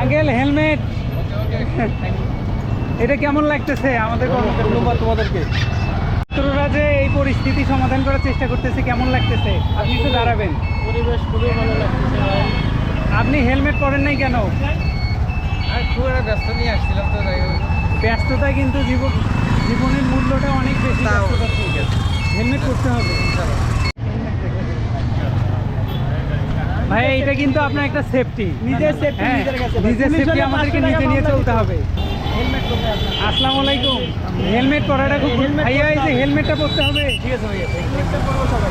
Uncle helmet. এটা কেমন লাগতেছে? আমাদের ধন্যবাদ তোমাদেরকে। ছাত্ররা যে এই পরিস্থিতি সমাধান করার চেষ্টা করতেছে কেমন লাগতেছে? আপনি একটু দাঁড়াবেন। পরিবেশ খুবই ভালো লাগতেছে আপনি হেলমেট পরেন নাই কেন? আর খুব একটা ব্যস্ত নিয়ে আসছিলাম তো ব্যস্ততা কিন্তু জীবন জীবনের মূল্যটা অনেক বেশি ব্যস্ততা। ঠিক আছে। হেলমেট করতে হবে। ভাই এটা কিন্তু আপনার একটা সেফটি নিজের safety হ্যাঁ, নিজের কাছে। নিজের সেফটি আমাদেরকে নিজে নিয়ে চলতে হবে। হেলমেট আসসালামু আলাইকুম। হেলমেট পরাটা খুব ভাইয়া এই যে হেলমেটটা পরতে হবে। ঠিক আছে ভাইয়া হেলমেটটা পরবো সবাই।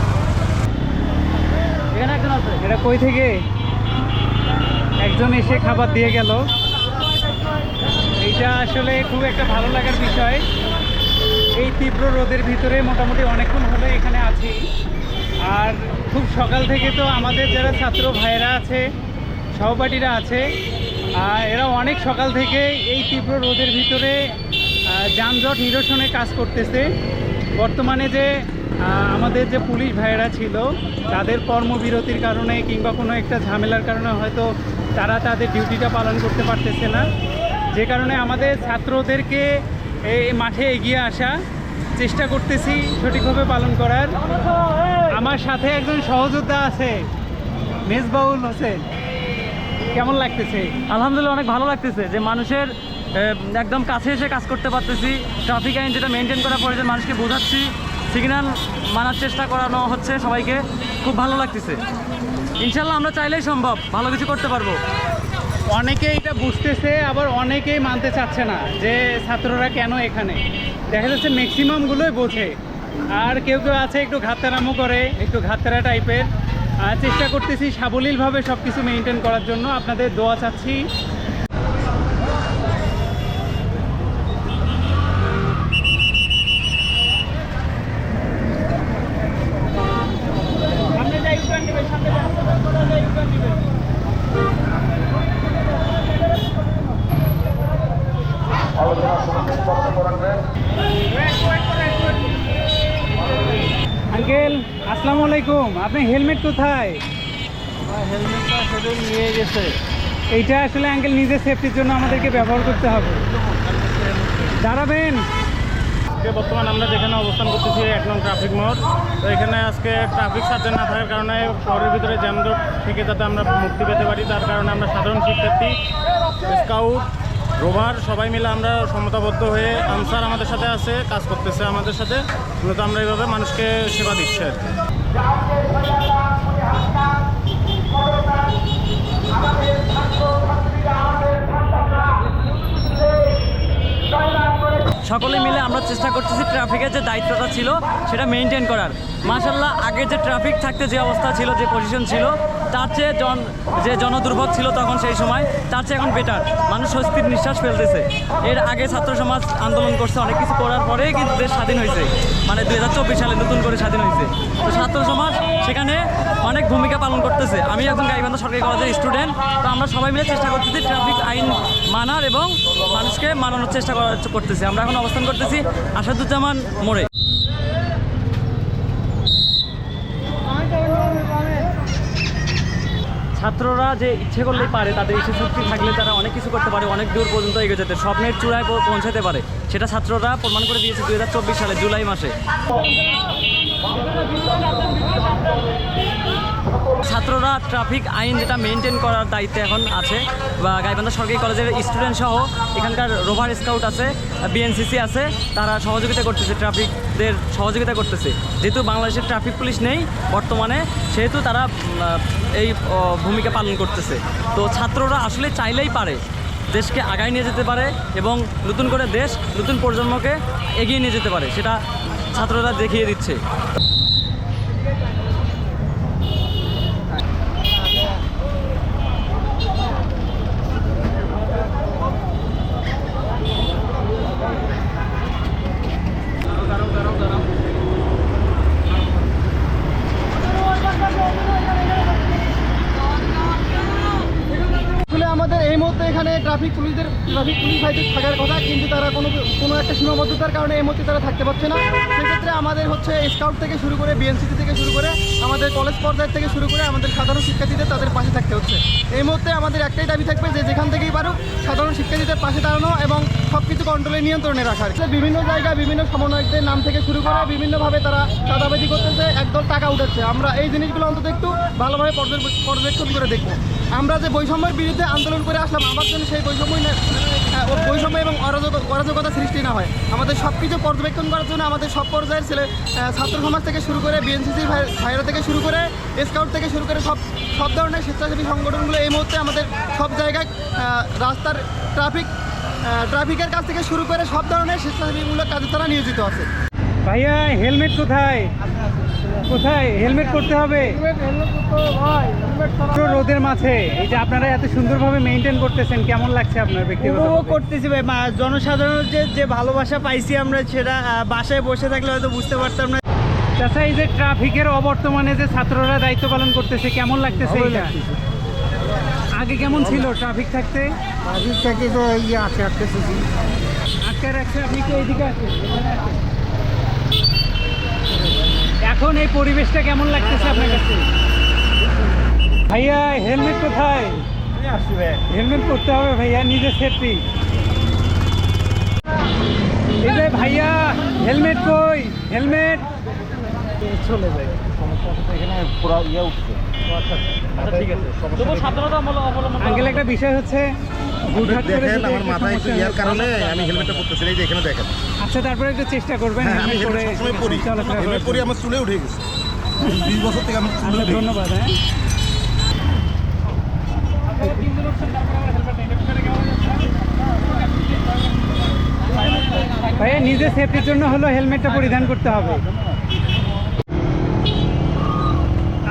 এখানে একজন আছে। এটা কই থেকে? একজন এসে খাবার দিয়ে গেল। এইটা আসলে খুব একটা ভালো লাগার বিষয়। এই তীব্র রোদের ভিতরে মোটামুটি অনেকক্ষণ হলো এখানে আছি। আর খুব সকাল থেকে তো আমাদের যারা ছাত্র ভাইয়েরা আছে, সহপাঠীরা আছে এরা অনেক সকাল থেকে এই তীব্র রোদের ভিতরে যানজট নিরসনে কাজ করতেছে। বর্তমানে যে আমাদের যে পুলিশ ভাইয়েরা ছিল, তাদের কর্মবিরতির কারণে কিংবা কোনো একটা ঝামেলার কারণে হয়তো তারা তাদের ডিউটিটা পালন করতে পারতেছে না। যে কারণে আমাদের ছাত্রদেরকে এই মাঠে এগিয়ে আসা চেষ্টা করতেছি সঠিকভাবে পালন করার। আমার সাথে একজন সহযোদ্ধা আছে মেজবাউল হোসেন। কেমন লাগতেছে? আলহামদুলিল্লাহ অনেক ভালো লাগতেছে যে মানুষের একদম কাছে এসে কাজ করতে পারতেছি। ট্রাফিক আইন যেটা মেনটেন করা প্রয়োজন মানুষকে বোঝাচ্ছি সিগন্যাল মানার চেষ্টা করানো হচ্ছে সবাইকে খুব ভালো লাগতেছে। ইনশাল্লাহ আমরা চাইলেই সম্ভব ভালো কিছু করতে পারব। অনেকে এটা বুঝতেছে আবার অনেকেই মানতে চাচ্ছে না যে ছাত্ররা কেন এখানে? দেখা যাচ্ছে ম্যাক্সিমামগুলোই বোঝে। আর কেউ কেউ আছে একটু ঘাত্তারামো করে, একটু ঘাত্তারা টাইপের চেষ্টা করতেছি সাবলীলভাবে সব কিছু মেনটেন করার জন্য। আপনাদের দোয়া চাচ্ছি। আঙ্কেল আসসালামু আলাইকুম। আপনি হেলমেট কোথায়? হেলমেটটা সেদিন নিয়ে গেছে। এইটা আসলে আঙ্কেল নিজের সেফটির জন্য আমাদেরকে ব্যবহার করতে হবে। দাঁড়াবেন। আজকে বর্তমান আমরা যেখানে অবস্থান করতেছি এক নং ট্রাফিক মোড়। তো এখানে আজকে ট্রাফিক সার্জন না থাকার কারণে শহরের ভিতরে জ্যামজট থেকে যাতে আমরা মুক্তি পেতে পারি তার কারণে আমরা সাধারণ শিক্ষার্থী স্কাউট রোভার, সবাই মিলে আমরা সমতাবদ্ধ হয়ে আনসার আমাদের সাথে আছে, কাজ করতেছে আমাদের সাথে। মূলত আমরা এইভাবে মানুষকে সেবা দিচ্ছি আর কি সকলে মিলে আমরা চেষ্টা করতেছি ট্রাফিকের যে দায়িত্বটা ছিল, সেটা মেনটেন করার। মাশাল্লাহ আগে যে ট্রাফিক থাকতে যে অবস্থা ছিল, যে পজিশন ছিল, তার চেয়ে জন, যে জনদুর্ভোগ ছিল তখন সেই সময়, তার চেয়ে এখন বেটার মানুষ স্বস্তির নিঃশ্বাস ফেলতেছে। এর আগে ছাত্র সমাজ আন্দোলন করছে, অনেক কিছু করার পরেই কিন্তু দেশ স্বাধীন হয়েছে। মানে দু হাজার চব্বিশ সালে নতুন করে স্বাধীন হয়েছে। তো ছাত্র সমাজ সেখানে অনেক ভূমিকা পালন করতেছে। আমি একজন গাইবান্ধা সরকারি কলেজের স্টুডেন্ট তো আমরা সবাই মিলে চেষ্টা করতেছি ট্রাফিক আইন মানার এবং মানুষকে মানানোর চেষ্টা করতেছি। আমরা এখন অবস্থান করতেছি আসাদুজ্জামান মোড়ে। ছাত্ররা যে ইচ্ছে করলেই পারে, তাদের ইচ্ছে শক্তি থাকলে তারা অনেক কিছু করতে পারে, অনেক দূর পর্যন্ত এগিয়ে যেতে স্বপ্নের চূড়ায় পৌঁছাতে পারে। সেটা ছাত্ররা প্রমাণ করে দিয়েছে দুই হাজার চব্বিশ সালে, জুলাই মাসে। ছাত্ররা ট্রাফিক আইন যেটা মেনটেন করার দায়িত্বে এখন আছে, বা গাইবান্ধা সরকারি কলেজের স্টুডেন্ট সহ এখানকার রোভার স্কাউট আছে বিএনসিসি আছে, তারা সহযোগিতা করতেছে ট্রাফিকদের সহযোগিতা করতেছে। যেহেতু বাংলাদেশের ট্রাফিক পুলিশ নেই বর্তমানে, সেহেতু তারা এই ভূমিকা পালন করতেছে। তো ছাত্ররা আসলে চাইলেই পারে দেশকে আগায় নিয়ে যেতে পারে এবং নতুন করে দেশ, নতুন প্রজন্মকে এগিয়ে নিয়ে যেতে পারে, সেটা ছাত্ররা দেখিয়ে দিচ্ছে আসলে আমাদের এই মুহূর্তে এখানে ট্রাফিক পুলিশদের, ট্রাফিক পুলিশ ভাইদের থাকার কথা, কিন্তু তারা কোনো কোনো একটা সীমাবদ্ধতার কারণে এই মুহূর্তে তারা থাকতে পারছে না। সেক্ষেত্রে আমাদের হচ্ছে স্কাউট থেকে শুরু করে বিএনসিসি থেকে শুরু করে আমাদের কলেজ পর্যায় থেকে শুরু করে আমাদের সাধারণ শিক্ষার্থীদের তাদের পাশে থাকতে হচ্ছে। এই মুহূর্তে আমাদের একটাই দাবি থাকবে যে যেখান থেকেই পারুক, সাধারণ শিক্ষার্থীদের পাশে দাঁড়ানো এবং সব কিছু কন্ট্রোলে নিয়ন্ত্রণে রাখার বিভিন্ন জায়গায় বিভিন্ন সমন্বয়কদের নাম থেকে শুরু করে বিভিন্নভাবে তারা চাঁদাবাজি করতেছে, একদল টাকা উঠাচ্ছে। আমরা এই জিনিসগুলো অন্তত একটু ভালোভাবে পর্যবেক্ষণ করে দেখব। আমরা যে বৈষম্যের বিরুদ্ধে আন্দোলন করে আসলাম, আমার জন্য সেই বৈষম্যই বৈষম্য এবং অরাজক- অরাজকতা সৃষ্টি না হয়। আমাদের সব কিছু পর্যবেক্ষণ করার জন্য আমাদের সব পর্যায়ের ছেলে ছাত্র সমাজ থেকে শুরু করে বিএনসিসি ভাইরা থেকে শুরু করে স্কাউট থেকে শুরু করে সব সব ধরনের স্বেচ্ছাসেবী সংগঠনগুলো এই মুহূর্তে আমাদের সব জায়গায় রাস্তার ট্রাফিক ট্রাফিকের কাছ থেকে শুরু করে সব ধরনের স্বেচ্ছাসেবীমূলক কাজে তারা নিয়োজিত আছে। ভাইয়া হেলমেট কোথায়? কোথায়? হেলমেট করতে হবে? পুরো রোদের মাঝে। এই যে আপনারা এত সুন্দরভাবে মেনটেন করতেছেন কেমন লাগছে আপনার ব্যক্তিগত উপভোগ করতেছি ভাই। জনসাধারণের যে যে ভালোবাসা পাইছি আমরা সেটা বাসায় বসে থাকলে হয়তো বুঝতে পারতাম না। চাচা এই যে ট্রাফিকের অবর্তমানে যে ছাত্ররা দায়িত্ব পালন করতেছে কেমন লাগতেছে এটা আগে কেমন ছিল ট্রাফিক থাকতে? ট্রাফিক থেকে তো এই যে আটকে আটকেছি আটকে রাখছে আপনি কি এইদিকে আসেন এখানে। এখন এই পরিবেশটা কেমন লাগতেছে আপনার কাছে? ভাইয়া হেলমেট কোথায়? হেলমেট করতে হবে ভাইয়া নিজের সেফটি এই যে ভাইয়া হেলমেট কই? হেলমেট চলে যায় তবুও সাবধানতা অবলম্বন আঙ্কেল একটা বিষয় হচ্ছে দেখেন আমার মাথায় একটু ইয়ার কারণে আমি হেলমেটটা পরতেছি এই যে এখানে দেখেন। আচ্ছা তারপরে একটু চেষ্টা করবেন আমি হেলমেট হেলমেট পরে সবসময় পরি। হেলমেট পরি আমার চুলে উঠে গেছে। বিশ বছর থেকে আমার চুলে উঠে গেছে। ধন্যবাদ হ্যাঁ। ভাইয়া নিজের সেফটির জন্য হলো হেলমেটটা পরিধান করতে হবে।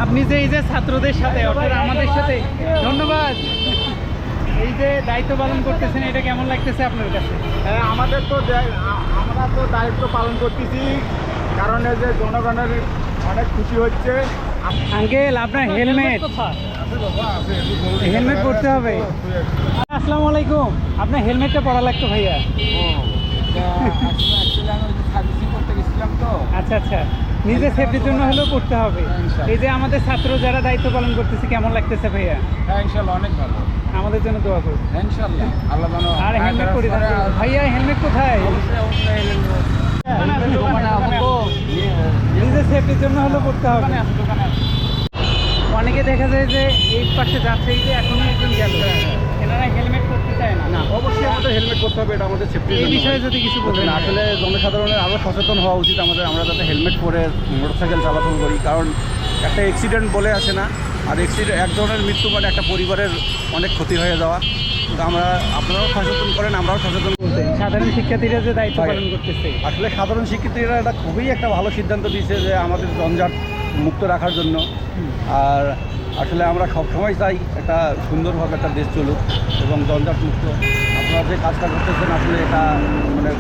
আপনি যে এই যে ছাত্রদের সাথে অর্থাৎ আমাদের সাথে ধন্যবাদ। এই যে দায়িত্ব পালন করতেছেন এটা কেমন লাগতেছে আপনার কাছে? হ্যাঁ আমাদের তো আমরা তো দায়িত্ব পালন করতেছি কারণ এই যে জনগণের অনেক খুশি হচ্ছে। আঙ্কেল আপনার হেলমেট। হেলমেট পরতে হবে। আসসালামু আলাইকুম। আপনার হেলমেটটা পরা লাগতো ভাইয়া? সার্ভিসিং করতে গেছিলাম তো। আচ্ছা আচ্ছা। নিজের সেফটির জন্য হলেও করতে হবে। এই যে আমাদের ছাত্র যারা দায়িত্ব পালন করতেছে কেমন লাগতেছে ভাইয়া? হ্যাঁ ইনশাল্লাহ অনেক ভালো। আমাদের জন্য দোয়া করুন। হ্যাঁ ইনশাল্লাহ আল্লাহ জানো আর হেলমেট পরিধান করুন। ভাইয়া হেলমেট কোথায়? নিজের সেফটির জন্য হলেও করতে হবে। অনেকে দেখা যায় যে এই পাশে যাচ্ছে এই যে এখনই একজন গেল এনারা হেলমেট করতে চায় না। না অবশ্যই আমাদের হেলমেট করতে হবে এটা আমাদের সেফটি এই বিষয়ে যদি কিছু বলেন আসলে জনসাধারণের আরও সচেতন হওয়া উচিত আমাদের আমরা যাতে হেলমেট পরে মোটরসাইকেল চলাচল করি। কারণ একটা অ্যাক্সিডেন্ট বলে আসে না আর অ্যাক্সিডেন্ট এক ধরনের মৃত্যু মানে একটা পরিবারের অনেক ক্ষতি হয়ে যাওয়া। তো আমরা আপনারাও সচেতন করেন আমরাও সচেতন চাই। সাধারণ শিক্ষার্থীরা যে দায়িত্ব পালন করতেছে। আসলে সাধারণ শিক্ষার্থীরা এটা খুবই একটা ভালো সিদ্ধান্ত দিয়েছে যে আমাদের জঞ্জাট মুক্ত রাখার জন্য। আর আসলে আমরা সবসময় চাই একটা সুন্দরভাবে একটা দেশ চলুক এবং জঞ্জাট মুক্ত আপনারা যে কাজটা করতেছেন আসলে এটা মানে